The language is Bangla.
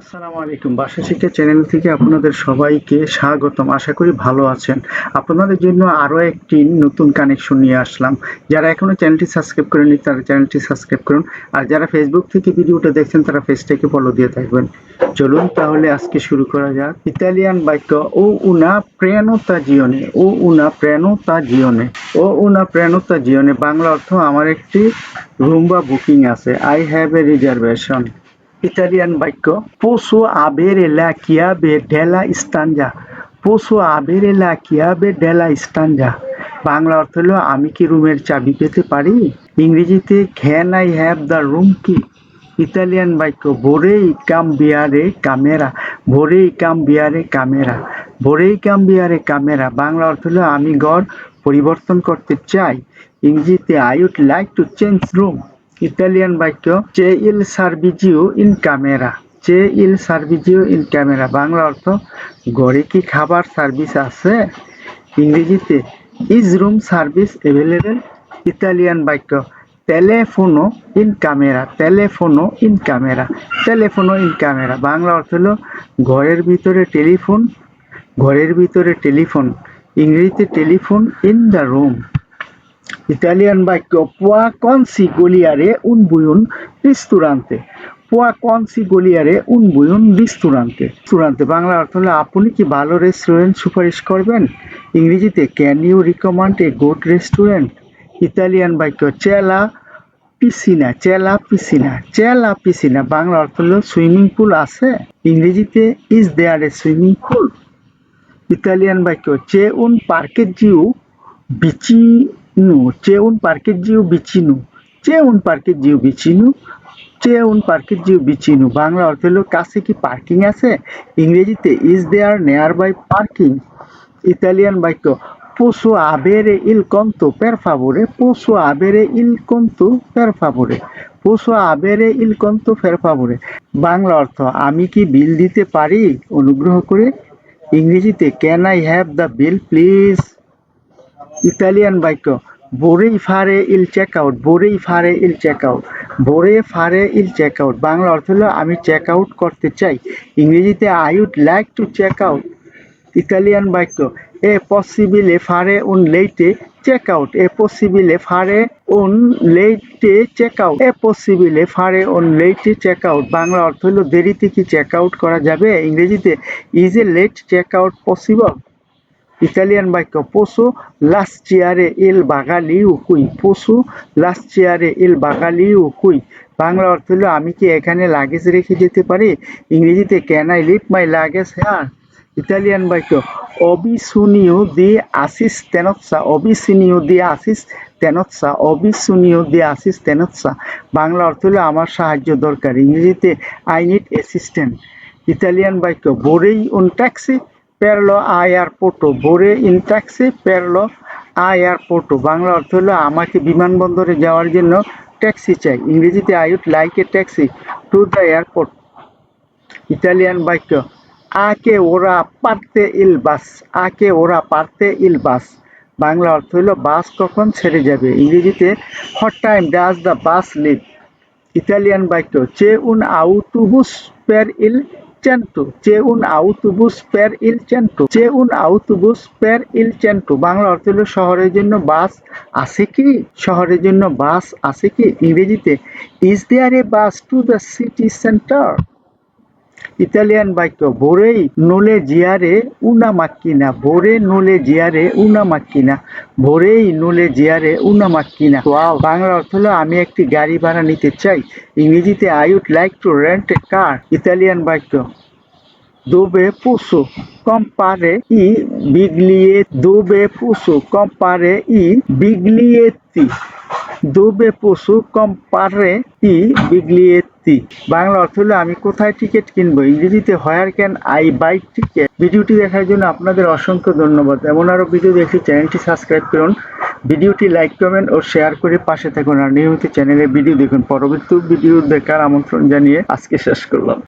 আসসালামু আলাইকুম। বাসা শিক্ষা চ্যানেল থেকে আপনাদের সবাইকে স্বাগতম। আশা করি ভালো আছেন। আপনাদের জন্য আরও একটি নতুন কানেকশন নিয়ে আসলাম। যারা এখনও চ্যানেলটি সাবস্ক্রাইব করেনি তারা চ্যানেলটি সাবস্ক্রাইব করুন। আর যারা ফেসবুক থেকে ভিডিওটা দেখছেন, তারা পেজটাকে ফলো দিয়ে থাকবেন। চলুন তাহলে আজকে শুরু করা যাক। ইতালিয়ান বাক্য, ও উনা প্রেনতা জিওনে, ও উনা প্রেনতা জিওনে, ও উনা প্রেনতা জিওনে। বাংলা অর্থ, আমার একটি রুম বা বুকিং আছে। I have a reservation Italian বাক্য পোসো আবেরে লা কিয়াবে ডেলা স্টানজা পোসো আবেরে লা কিয়াবে ডেলা স্টানজা বাংলা অর্থ হলো, আমি কি রুমের চাবি পেতে পারি? ইংরেজিতে can I have the room কি ইতালিয়ান বাক্য ভোরেই কাম বিয়ারে ক্যামেরা ভোরেই কাম বিয়ারে ক্যামেরা ভোরেই কাম বিয়ারে ক্যামেরা বাংলা অর্থ হলো, আমি ঘর পরিবর্তন করতে চাই। ইংরেজিতে I would like to change room Italian বাক্য চে ইল সার্ভিজিও ইন ক্যামেরা চে ইল সার্ভিজিও ইন ক্যামেরা বাংলা অর্থ, ঘরে কি খাবার সার্ভিস আছে? ইংরেজিতে, is room service available Italian বাক্য, টেলিফোনো ইন ক্যামেরা টেলিফোনো ইন ক্যামেরা টেলিফোনো ইন ক্যামেরা বাংলা অর্থ হলো, ঘরের ভিতরে টেলিফোন ঘরের ভিতরে টেলিফোন ইংরেজিতে, telephone in the room Italian বাক্য, পুয়া কনসি গলিয়ারে un buon ristorante পুয়া কনসি গলিয়ারে উন buon ristorante ristorante বাংলা অর্থ হলো, আপনি কি ভালো রেস্টুরেন্ট সুপারিশ করবেন? ইংরেজিতে can you recommend a good restaurant Italian বাক্য চেলা পিসিনা চেলা পিসিনা চেলা পিসিনা বাংলা অর্থ হলো সুইমিং পুল আছে? ইংরেজিতে is there a swimming pool Italian বাক্য চে উন পার্কে জিউ vicino c'è un parcheggio vicino c'è un parcheggio vicino c'è un parcheggio vicino Bangla অর্থ হলো, কাছে কি পার্কিং আছে? ইংরেজিতে ইজ দেয়ার নেয়ার বাই পার্কিং ইতালিয়ান বাক্য পোসো আবেরে ইল কন্তো পের ফাভোরে পোসো আবেরে ইল কন্তো পের ফাভোরে পোসো আবেরে ইল কন্তো ফের ফাভোরে বাংলা অর্থ, আমি কি বিল দিতে পারি? অনুগ্রহ করে। ইংরেজিতে can I have the bill please Italian বাক্য বোরেই ফারে ইল চেক আউট বোরেই ফারে ইল চেক আউট বোরে ফারে ইল চেক আউট বাংলা অর্থ হলো, আমি চেক আউট করতে চাই। ইংরেজিতে, I would like to check out Italian বাক্য এ পসিবিলে ফারে উন লেইটে চেক আউট এ পসিবিলে ফারে উন লেইটে চেক আউট এ পসিবিলে ফারে উন লেইটে চেক আউট বাংলা অর্থ হলো, দেরিতে কি চেক আউট করা যাবে? ইংরেজিতে, is a late check out possible? Italian বাক্য পোসো লাস্টিয়ারে ইল বাগালিউ কুই পোসো লাস্টিয়ারে ইল বাগালিউ কুই বাংলা অর্থ হলো, আমি কি এখানে লাগেজ রেখে যেতে পারি? ইংরেজিতে can I leave my luggage here Italian বাক্য অবিসুনিও দি আসিস তেনৎসা অবিসুনিও দি আসিস তেনৎসা অবিসুনিও দি আসিস তেনৎসা। বাংলা অর্থ হলো, আমার সাহায্য দরকার। ইংরেজিতে আই নিড অ্যাসিস্ট্যান্ট ইতালিয়ান বাক্য বোরেই উন ট্যাক্সি পেরলো আয়ারপোর্টো ভোরে ইন ট্যাক্সি পেরলো আয়ারপোর্টো বাংলা অর্থ হলো আমাকে বিমানবন্দরে যাওয়ার জন্য ট্যাক্সি চাই। ইংরেজিতে I would like a taxi to the airport Italian বাক্য, আকে ওরা পারতে ইল বাস, আকে ওরা পারতে ইল বাস। বাংলা অর্থ হলো, বাস কখন ছেড়ে যাবে? ইংরেজিতে what time does the bus leave? Italian বাক্য, চে উন আউটুবুস পের ইল চেন্টু চে উন আউতুবুস পের ইল চেন্টু চে উন আউতুবুস পের ইল চেন্টু। বাংলা অর্থ হলো শহরের জন্য বাস আছে কি? শহরের জন্য বাস আছে কি? ইংরেজিতে is there a bus to the city centre Italian বাক্য, ভোরেই নোলে জিয়ারে উনা মাক্কিনা, ভোরে নোলে জিয়ারে উনা মাক্কিনা, ভোরেই নোলে জিয়ারে উনা মাক্কিনা। বাংলা অর্থ হলো, আমি একটি গাড়ি ভাড়া নিতে চাই। ইংরেজিতে I would like to rent a car Italian বাক্য dove puso compare i biglietti dove puso compare i biglietti dove puso compare i biglietti বাংলা অর্থ হলো, আমি কোথায় টিকিট কিনবো? ইংরেজিতে where can I buy ticket? ভিডিওটি দেখার জন্য আপনাদের অসংখ্য ধন্যবাদ। এমন আরও ভিডিও দেখে চ্যানেলটি সাবস্ক্রাইব করুন। ভিডিওটি লাইক, কমেন্ট ও শেয়ার করে পাশে থাকুন। আর নিয়মিত চ্যানেলে ভিডিও দেখুন। পরবর্তী ভিডিও দেখার আমন্ত্রণ জানিয়ে আজকে শেষ করলাম।